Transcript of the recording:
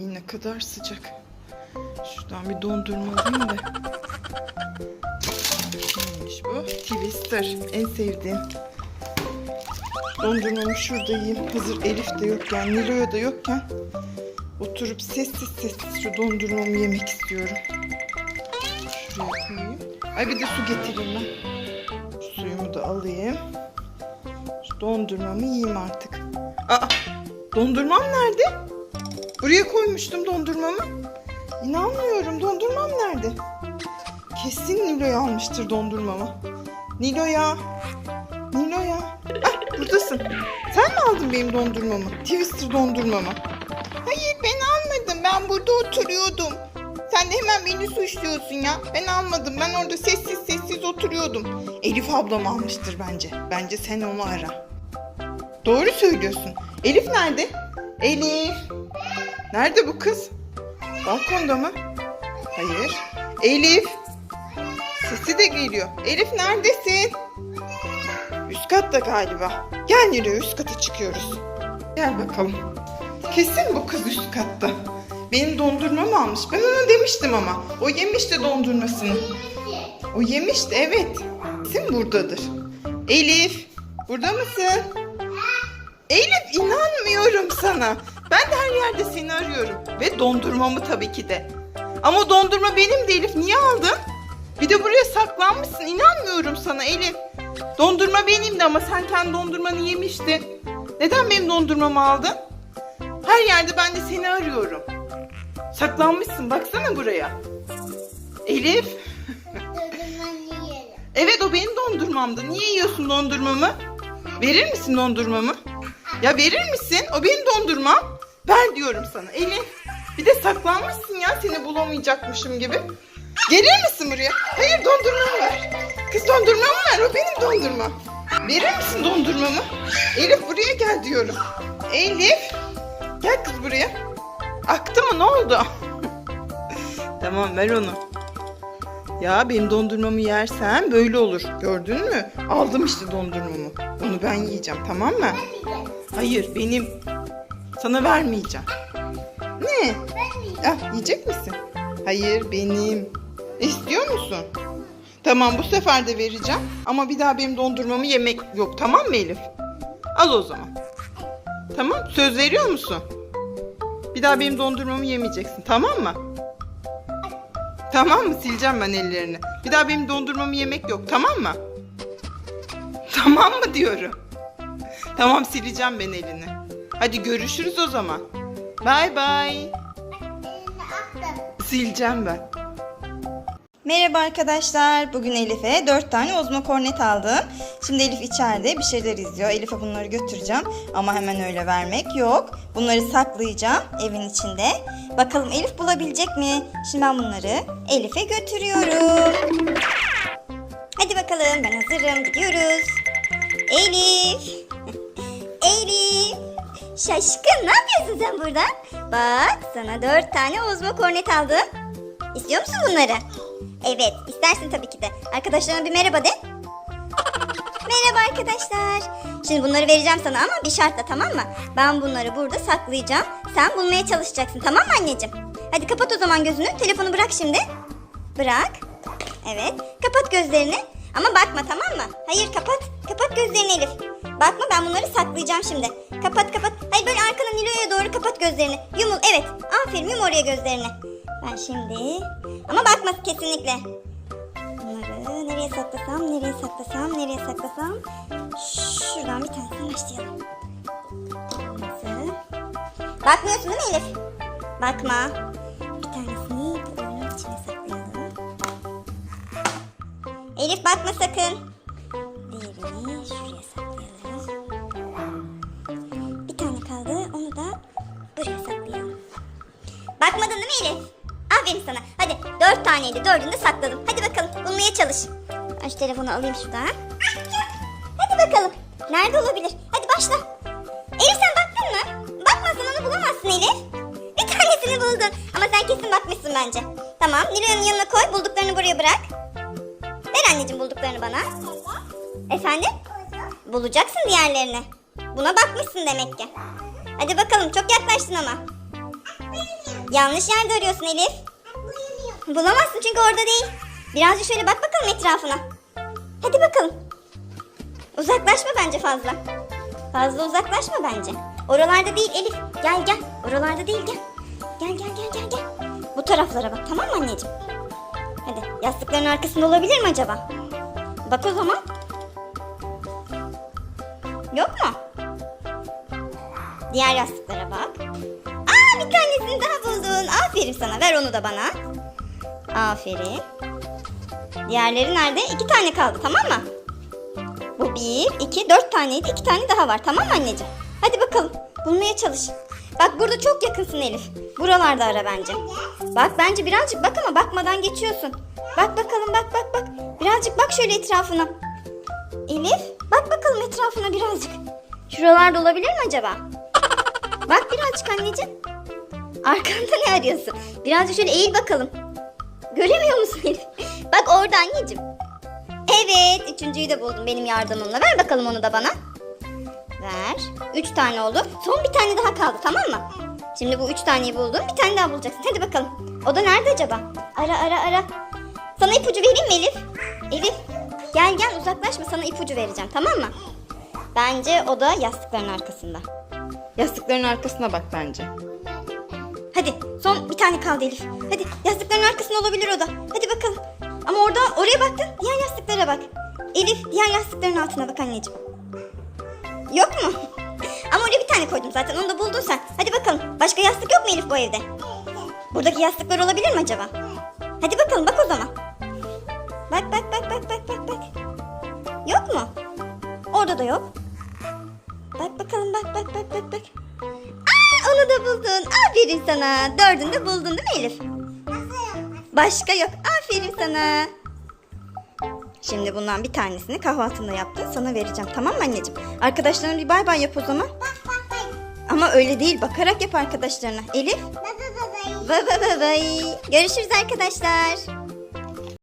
Ne kadar sıcak. Şuradan bir dondurma alayım da. Neymiş bu? Twister. En sevdiğim. Dondurmamı şurada yiyeyim. Hazır Elif de yokken, Nilo'ya da yokken oturup sessiz sessiz şu dondurmamı yemek istiyorum. Şuraya koyayım. Ay bir de su getireyim ben. Şu suyumu da alayım. Şu dondurmamı yiyeyim artık. Aa, dondurmam nerede? Buraya koymuştum dondurmamı. İnanmıyorum dondurmam nerede? Kesin Nilo'ya almıştır dondurmamı. Nilo'ya. Nilo'ya. Ah buradasın. Sen mi aldın benim dondurmamı? Twister dondurmamı. Hayır ben almadım. Ben burada oturuyordum. Sen de hemen beni suçluyorsun ya. Ben almadım. Ben orada sessiz sessiz oturuyordum. Elif ablam almıştır bence. Bence sen onu ara. Doğru söylüyorsun. Elif nerede? Elif. Nerede bu kız? Balkonda mı? Hayır. Elif. Sesi de geliyor. Elif neredesin? Üst katta galiba. Gel Nilo üst kata çıkıyoruz. Gel bakalım. Kesin bu kız üst katta. Benim dondurmamı almış. Ben ona demiştim ama. O yemişti dondurmasını. O yemişti evet. Kesin buradadır. Elif. Burada mısın? Elif inanmıyorum sana. Ben de her yerde seni arıyorum. Ve dondurmamı tabii ki de. Ama dondurma benim de Elif. Niye aldın? Bir de buraya saklanmışsın. İnanmıyorum sana Elif. Dondurma benim de ama sen kendi dondurmanı yemiştin. Neden benim dondurmamı aldın? Her yerde ben de seni arıyorum. Saklanmışsın. Baksana buraya. Elif. Evet o benim dondurmamdı. Niye yiyorsun dondurmamı? Verir misin dondurmamı? Ya verir misin? O benim dondurmam. Ver diyorum sana. Elin. Bir de saklanmışsın ya seni bulamayacakmışım gibi. Gelir misin buraya? Hayır dondurmamı ver. Kız dondurmamı ver. O benim dondurmam. Verir misin dondurmamı? Elif buraya gel diyorum. Elif. Gel kız buraya. Aktı mı ne oldu? tamam ver onu. Ya benim dondurmamı yersen böyle olur. Gördün mü? Aldım işte dondurmamı. Onu ben yiyeceğim tamam mı? Hayır benim. Sana vermeyeceğim. Ne? Ah, yiyecek misin? Hayır benim. İstiyor musun? Tamam bu sefer de vereceğim. Ama bir daha benim dondurmamı yemek yok tamam mı Elif? Al o zaman. Tamam söz veriyor musun? Bir daha benim dondurmamı yemeyeceksin tamam mı? Tamam mı? Sileceğim ben ellerini. Bir daha benim dondurmamı yemek yok. Tamam mı? Tamam mı diyorum. Tamam sileceğim ben elini. Hadi görüşürüz o zaman. Bay bay. Sileceğim ben. Merhaba arkadaşlar. Bugün Elif'e 4 tane ozma kornet aldım. Şimdi Elif içeride bir şeyler izliyor. Elif'e bunları götüreceğim. Ama hemen öyle vermek yok. Bunları saklayacağım evin içinde. Bakalım Elif bulabilecek mi? Şimdi ben bunları Elif'e götürüyorum. Hadi bakalım ben hazırım. Gidiyoruz. Elif. Elif. Şaşkın ne yapıyorsun sen burada? Bak sana 4 tane ozma kornet aldım. İstiyor musun bunları? Evet, istersin tabii ki de. Arkadaşlarına bir merhaba de. Merhaba arkadaşlar. Şimdi bunları vereceğim sana ama bir şartla tamam mı? Ben bunları burada saklayacağım. Sen bulmaya çalışacaksın tamam mı anneciğim? Hadi kapat o zaman gözünü. Telefonu bırak şimdi. Bırak. Evet. Kapat gözlerini. Ama bakma tamam mı? Hayır kapat. Kapat gözlerini Elif. Bakma ben bunları saklayacağım şimdi. Kapat kapat. Hayır böyle arkana Nilo'ya doğru kapat gözlerini. Yumul evet. Aferin yum oraya gözlerini. Ben şimdi... Ama bakma kesinlikle. Bunları nereye saklasam, nereye saklasam, nereye saklasam. Şuradan bir tanesini başlayalım. Nasıl? Bakmıyorsun değil mi Elif? Bakma. Bir tanesini bu oyunun içine saklayalım. Elif bakma sakın. Diğerini şuraya saklayalım. Elif? Aferin sana. Hadi dört taneydi. Dördünü de sakladım. Hadi bakalım bulmaya çalış. Ben şu telefonu alayım şuradan. Hadi bakalım. Nerede olabilir? Hadi başla. Elif sen baktın mı? Bakmazsan onu bulamazsın Elif. Bir tanesini buldun. Ama sen kesin bakmışsın bence. Tamam Nilo'nun yanına koy. Bulduklarını buraya bırak. Ver anneciğim bulduklarını bana. Efendim? Bulacaksın diğerlerini. Buna bakmışsın demek ki. Hadi bakalım çok yaklaştın ama. Yanlış yerde arıyorsun Elif. Bulamazsın çünkü orada değil. Birazcık şöyle bak bakalım etrafına. Hadi bakalım. Uzaklaşma bence fazla. Fazla uzaklaşma bence. Oralarda değil Elif. Gel gel. Oralarda değil gel. Gel gel gel gel gel. Bu taraflara bak tamam mı anneciğim? Hadi yastıkların arkasında olabilir mi acaba? Bak o zaman. Yok mu? Diğer yastıklara bak. Aferin sana. Ver onu da bana. Aferin. Diğerleri nerede? İki tane kaldı tamam mı? Bu bir, iki, dört taneydi. İki tane daha var tamam mı anneciğim? Hadi bakalım. Bulmaya çalış. Bak burada çok yakınsın Elif. Buralarda ara bence. Bak bence birazcık bak ama bakmadan geçiyorsun. Bak bakalım bak bak bak. Birazcık bak şöyle etrafına. Elif bak bakalım etrafına birazcık. Şuralarda olabilir mi acaba? Bak birazcık anneciğim. Arkanda ne arıyorsun? Birazcık şöyle eğil bakalım. Göremiyor musun? Bak orada anneciğim. Evet, üçüncüyü de buldum benim yardımımla. Ver bakalım onu da bana. Ver. Üç tane oldu. Son bir tane daha kaldı tamam mı? Şimdi bu üç taneyi buldun. Bir tane daha bulacaksın. Hadi bakalım. O da nerede acaba? Ara ara ara. Sana ipucu vereyim mi Elif? Elif gel gel uzaklaşma sana ipucu vereceğim tamam mı? Bence o da yastıkların arkasında. Yastıkların arkasına bak bence. Hadi son bir tane kaldı Elif. Hadi yastıkların arkasında olabilir o da. Hadi bakalım. Ama orada oraya baktın. Diğer yastıklara bak. Elif diğer yastıkların altına bak anneciğim. Yok mu? Ama oraya bir tane koydum zaten. Onu da buldun sen. Hadi bakalım. Başka yastık yok mu Elif bu evde? Buradaki yastıklar olabilir mi acaba? Hadi bakalım bak o zaman. Bak bak bak bak bak bak bak. Yok mu? Orada da yok. Bak bakalım bak bak bak bak bak. Onu da buldun. Aferin sana. Dördünü de buldun değil mi Elif? Başka yok. Aferin sana. Şimdi bundan bir tanesini kahvaltında yaptın. Sana vereceğim. Tamam mı anneciğim? Arkadaşlarına bir bay bay yap o zaman. Ama öyle değil. Bakarak yap arkadaşlarına. Elif. Bay bay bay bay. Görüşürüz arkadaşlar.